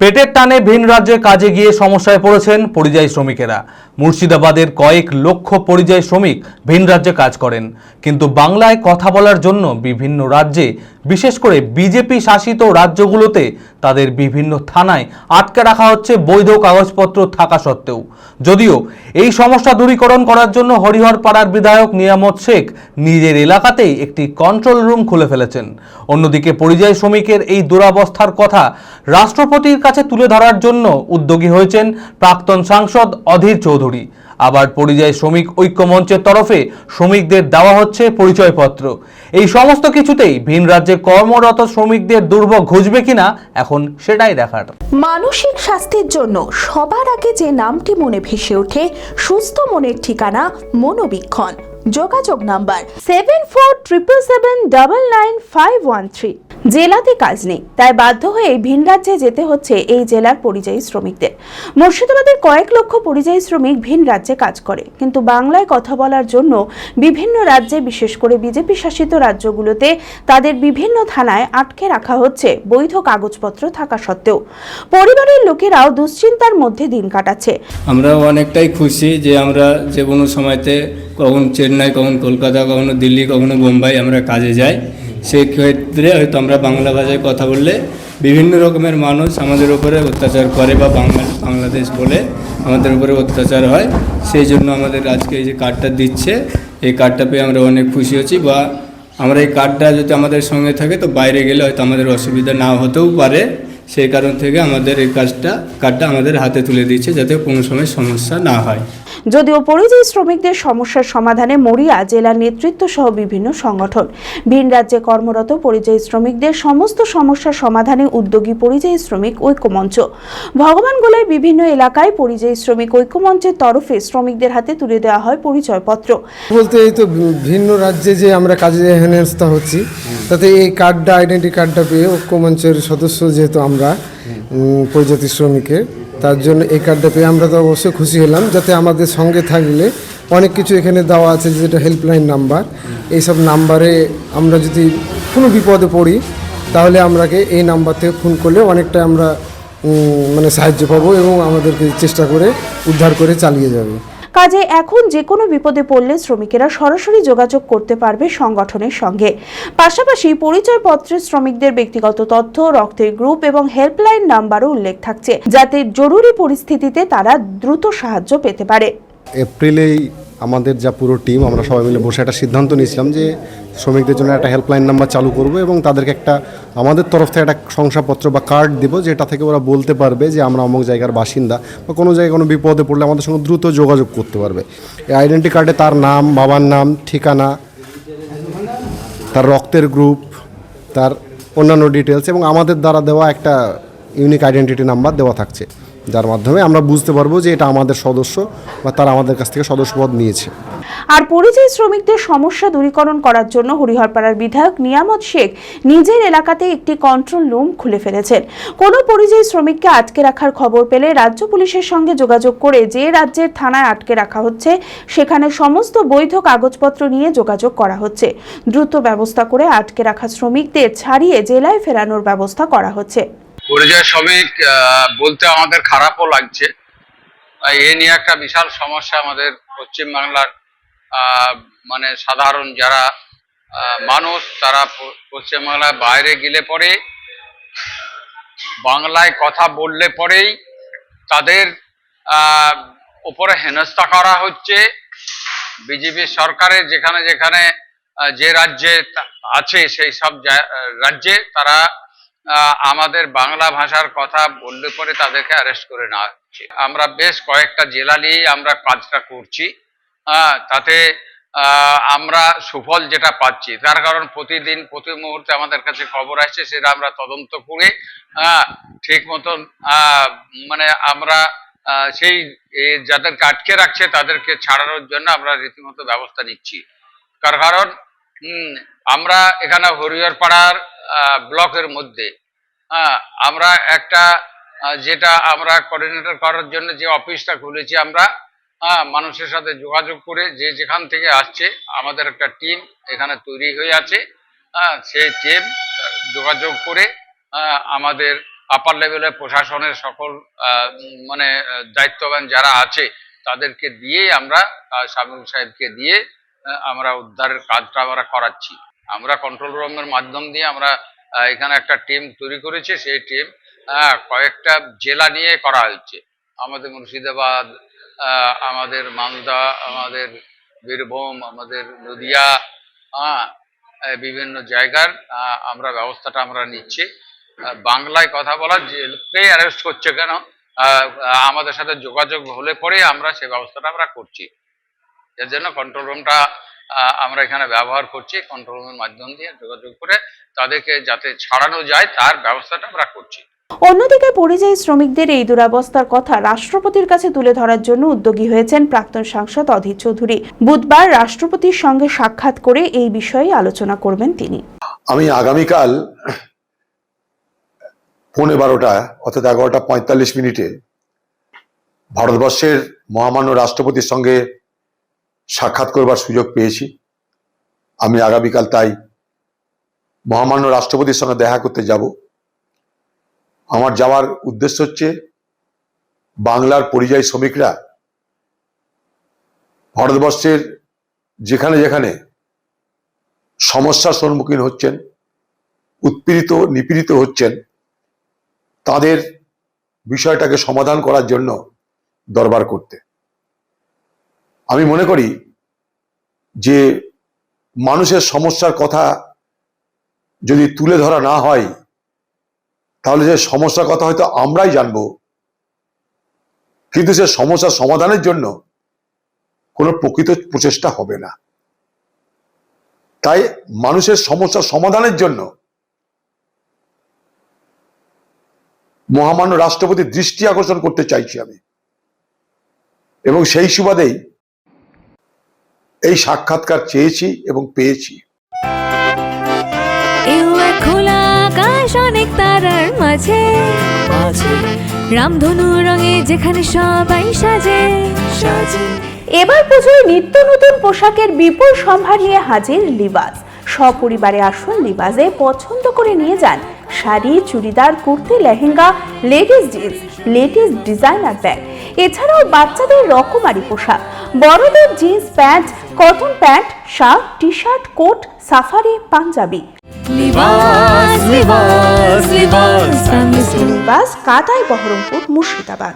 পেটের টানে ভিন রাজ্যে কাজে গিয়ে সমস্যায় পড়েছেন পরিযায়ী শ্রমিকেরা। মুর্শিদাবাদের কয়েক লক্ষ পরিযায়ী শ্রমিক ভিন রাজ্যে কাজ করেন। কিন্তু বাংলায় কথা বলার জন্য বিভিন্ন রাজ্যে, বিশেষ করে বিজেপি শাসিত রাজ্যগুলোতে তাদের বিভিন্ন থানায় আটকে রাখা হচ্ছে বৈধ কাগজপত্র থাকা সত্ত্বেও। যদিও এই সমস্যা দূরীকরণ করার জন্য হরিহর পাড়ার বিধায়ক নিয়ামত শেখ নিজের এলাকাতেই একটি কন্ট্রোল রুম খুলে ফেলেছেন। অন্যদিকে পরিযায়ী শ্রমিকের এই দুরাবস্থার কথা রাষ্ট্রপতির কাছে তুলে ধরার জন্য উদ্যোগী হয়েছেন প্রাক্তন সাংসদ অধীর চৌধুরী। আবার পরিযায়ী শ্রমিক ঐক্যমঞ্চের তরফে শ্রমিকদের দেওয়া হচ্ছে পরিচয়পত্র। এই সমস্ত কিছুতেই ভিন রাজ্যে কর্মরত শ্রমিকদের দুর্ভোগ ঘুচবে কিনা, এখন সেটাই দেখার। মানসিক স্বাস্থ্যের জন্য সবার আগে যে নামটি মনে ভেসে ওঠে, সুস্থ মনের ঠিকানা মনোবীক্ষণ। যোগাযোগ number seven four triple seven double nine five one three জেলাতে কাজ নেই, তাই বাধ্য হয়ে ভিন রাজ্যে যেতে হচ্ছে এই জেলার পরিযায়ী শ্রমিকদের। মুর্শিদাবাদের কয়েক লক্ষ পরিযায়ী শ্রমিক ভিন রাজ্যে কাজ করে, কিন্তু বাংলায় কথা বলার জন্য বিভিন্ন রাজ্যে, বিশেষ করে বিজেপি শাসিত রাজ্যগুলোতে তাদের বিভিন্ন থানায় আটকে রাখা হচ্ছে বৈধ কাগজপত্র থাকা সত্ত্বেও। পরিবারের লোকেরাও দুশ্চিন্তার মধ্যে দিন কাটাচ্ছে। আমরা অনেকটাই খুশি যে আমরা যে কোনো সময়তে কখন চেন্নাই, কখন কলকাতা, কখনো দিল্লি, কখনো বোম্বাই আমরা কাজে যাই, সেই ক্ষেত্রে হয়তো আমরা বাংলা ভাষায় কথা বললে বিভিন্ন রকমের মানুষ আমাদের উপরে অত্যাচার করে বা বাংলা, বাংলাদেশ বলে আমাদের উপরে অত্যাচার হয়। সেই জন্য আমাদের আজকে এই যে কার্ডটা দিচ্ছে, এই কার্ডটা পেয়ে আমরা অনেক খুশি হচ্ছি বা আমরা এই কার্ডটা যদি আমাদের সঙ্গে থাকে তো বাইরে গেলে হয়তো আমাদের অসুবিধা না হতেও পারে। সেই কারণ থেকে আমাদের এই কাজটা কার্ডটা আমাদের হাতে তুলে দিচ্ছে যাতে কোনো সময় সমস্যা না হয়। যদিও পরিযায়ী শ্রমিকদের সমস্যার সমাধানে মরিয়া জেলার নেতৃত্ব সহ বিভিন্ন সংগঠন। ভিন রাজ্যে কর্মরত পরিযায়ী শ্রমিকদের সমস্ত সমস্যার সমাধানে উদ্যোগী পরিযায়ী শ্রমিক ঐক্যমঞ্চ। ভগবানগোলায় বিভিন্ন এলাকায় পরিযায়ী শ্রমিক ঐক্যমঞ্চের তরফে শ্রমিকদের হাতে তুলে দেওয়া হয় পরিচয়পত্র। বলতে এই তো ভিন্ন রাজ্যে যে আমরা কাজে হেনস্থা হচ্ছি তাতে এই কার্ডটা আইডেন্টি কার্ডটা পেয়ে ঐক্যমঞ্চের সদস্য যেহেতু আমরা উম, প্রজাতি শ্রমিকের। তার জন্য এই কার্ডটা পেয়ে আমরা তো অবশ্যই খুশি হলাম যাতে আমাদের সঙ্গে থাকলে অনেক কিছু এখানে দেওয়া আছে যেটা হেল্পলাইন নাম্বার এইসব নাম্বারে আমরা যদি কোনো বিপদে পড়ি তাহলে আমরাকে এই নাম্বার থেকে ফোন করলে অনেকটা আমরা মানে সাহায্য পাবো এবং আমাদেরকে চেষ্টা করে উদ্ধার করে চালিয়ে যাবে। কাজে এখন যে কোনো বিপদে পড়লে শ্রমিকেরা সরাসরি যোগাযোগ করতে পারবে সংগঠনের সঙ্গে। পাশাপাশি পরিচয়পত্রে শ্রমিকদের ব্যক্তিগত তথ্য, রক্তের গ্রুপ এবং হেল্পলাইন নাম্বারও উল্লেখ থাকছে, যাতে জরুরি পরিস্থিতিতে তারা দ্রুত সাহায্য পেতে পারে। এপ্রিলেই আমাদের যা পুরো টিম আমরা সবাই মিলে বসে একটা সিদ্ধান্ত নিয়েছিলাম যে শ্রমিকদের জন্য একটা হেল্পলাইন নাম্বার চালু করব এবং তাদেরকে একটা, আমাদের তরফ থেকে একটা শংসাপত্র বা কার্ড দেবো যেটা থেকে ওরা বলতে পারবে যে আমরা অমুক জায়গার বাসিন্দা বা কোনো জায়গায় কোনো বিপদে পড়লে আমাদের সঙ্গে দ্রুত যোগাযোগ করতে পারবে। এই আইডেন্টি কার্ডে তার নাম, বাবার নাম, ঠিকানা, তার রক্তের গ্রুপ তার অন্যান্য ডিটেলস এবং আমাদের দ্বারা দেওয়া একটা ইউনিক আইডেন্টিটি নাম্বার দেওয়া থাকছে। যার মাধ্যমে আমরা বুঝতে পারব যে এটা আমাদের সদস্য বা তারা আমাদের কাছ থেকে সদস্যপদ নিয়েছে। আর পরিযায়ী শ্রমিকদের সমস্যা দূরীকরণ করার জন্য হরিহরপাড়ার বিধায়ক নিয়ামত শেখ নিজের এলাকাতে একটি কন্ট্রোল রুম খুলে ফেলেছেন। কোনো পরিযায়ী শ্রমিককে আটকে রাখার খবর পেলে রাজ্য পুলিশের সঙ্গে যোগাযোগ করে যে রাজ্যের থানায় আটকে রাখা হচ্ছে, সেখানে সমস্ত বৈধ কাগজপত্র নিয়ে যোগাযোগ করা হচ্ছে। দ্রুত ব্যবস্থা করে আটকে রাখা শ্রমিকদের ছাড়িয়ে জেলায় ফেরানোর ব্যবস্থা করা হচ্ছে। পরিযায়ী শ্রমিক বলতে আমাদের খারাপও লাগছে। এ নিয়ে একটা বিশাল সমস্যা আমাদের পশ্চিমবাংলার মানে সাধারণ যারা মানুষ, তারা পশ্চিমবাংলার বাইরে গেলে পরে বাংলায় কথা বললে পরেই তাদের উপরে হেনস্থা করা হচ্ছে। বিজেপি সরকারের যেখানে যেখানে যে রাজ্যে আছে সেই সব রাজ্যে তারা আমাদের বাংলা ভাষার কথা বললে পরে তাদেরকে অ্যারেস্ট করে নেওয়া হচ্ছে। আমরা বেশ কয়েকটা জেলা নিয়েই আমরা কাজটা করছি। তাতে আমরা সুফল যেটা পাচ্ছি, তার কারণ প্রতিদিন, প্রতি মুহূর্তে আমাদের কাছে খবর আসছে, সেটা আমরা তদন্ত করে ঠিক মতন মানে আমরা সেই যাদেরকে আটকে রাখছে, তাদেরকে ছাড়ানোর জন্য আমরা রীতিমতো ব্যবস্থা নিচ্ছি। তার কারণ আমরা এখানে হরিহরপাড়ার ব্লকের মধ্যে। হ্যাঁ আমরা একটা যেটা আমরা কোঅর্ডিনেটর করার জন্য যে অফিসটা খুলেছি আমরা হ্যাঁ মানুষের সাথে যোগাযোগ করে যে যেখান থেকে আসছে আমাদের একটা টিম এখানে তৈরি হয়ে আছে। হ্যাঁ সেই টিম যোগাযোগ করে আমাদের আপার লেভেলে প্রশাসনের সকল মানে দায়িত্ববান যারা আছে তাদেরকে দিয়েই আমরা আহ, সাহেবকে দিয়ে আমরা উদ্ধারের কাজটা আমরা করাচ্ছি। আমরা কন্ট্রোল রুমের মাধ্যম দিয়ে আমরা এখানে একটা টিম তৈরি করেছি, সেই টিম কয়েকটা জেলা নিয়ে করা হচ্ছে আমাদের মুর্শিদাবাদ আমাদের মালদা, আমাদের বীরভূম, আমাদের নদিয়া বিভিন্ন জায়গার আমরা ব্যবস্থাটা আমরা নিচ্ছি। বাংলায় কথা বলার যে অ্যারেস্ট করছে কেন আমাদের সাথে যোগাযোগ হলে পরে আমরা সে ব্যবস্থাটা আমরা করছি। এর জন্য কন্ট্রোল রুমটা আমরা এখানে ব্যবহার করছি কন্ট্রোল রুমের মাধ্যম দিয়ে যোগাযোগ করে তাদেরকে যাতে ছাড়ানো যায় তার ব্যবস্থাটা আমরা করছি। অন্যদিকে পরিযায়ী শ্রমিকদের এই দুরাবস্থার কথা রাষ্ট্রপতির কাছে তুলে ধরার জন্য উদ্যোগী হয়েছেন প্রাক্তন সাংসদ অধীর চৌধুরী। বুধবার রাষ্ট্রপতির সঙ্গে সাক্ষাৎ করে এই বিষয়ে আলোচনা করবেন তিনি। আমি আগামীকাল পৌনে বারোটা অর্থাৎ এগারোটা পঁয়তাল্লিশ মিনিটে ভারতবর্ষের মহামান্য রাষ্ট্রপতির সঙ্গে সাক্ষাৎ করবার সুযোগ পেয়েছি। আমি আগামীকাল তাই মহামান্য রাষ্ট্রপতির সঙ্গে দেখা করতে যাব। আমার যাওয়ার উদ্দেশ্য হচ্ছে বাংলার পরিযায়ী শ্রমিকরা ভারতবর্ষের যেখানে যেখানে সমস্যার সম্মুখীন হচ্ছেন, উৎপীড়িত, নিপীড়িত হচ্ছেন, তাদের বিষয়টাকে সমাধান করার জন্য দরবার করতে। আমি মনে করি যে মানুষের সমস্যার কথা যদি তুলে ধরা না হয়, তাহলে যে সমস্যার কথা হয়তো আমরাই জানব। কিন্তু সে সমস্যার সমাধানের জন্য কোনো প্রকৃত প্রচেষ্টা হবে না। তাই মানুষের সমস্যার সমাধানের জন্য মহামান্য রাষ্ট্রপতির দৃষ্টি আকর্ষণ করতে চাইছি আমি। এবং সেই সুবাদেই এই সাক্ষাৎকার চেয়েছি এবং পেয়েছি। খোলা আকাশ অনেক তারার মাঝে। রামধনু রঙে যেখানে সবাই সাজে। সাজে। এবার পুজোয় নিত্য নতুন পোশাকের বিপুল সম্ভার নিয়ে হাজির লিবাস। সপরিবারে আসুন লিবাসে পছন্দ করে নিয়ে যান sari churidar kurti lehenga ladies jeans latest designer bag. এছাড়াও বাচ্চাদের রকমারি পোশাক। বড়দের jeans pant cotton pant shirt T shirt coat safari Panjabi. Libas কাটাই বহরমপুর মুর্শিদাবাদ।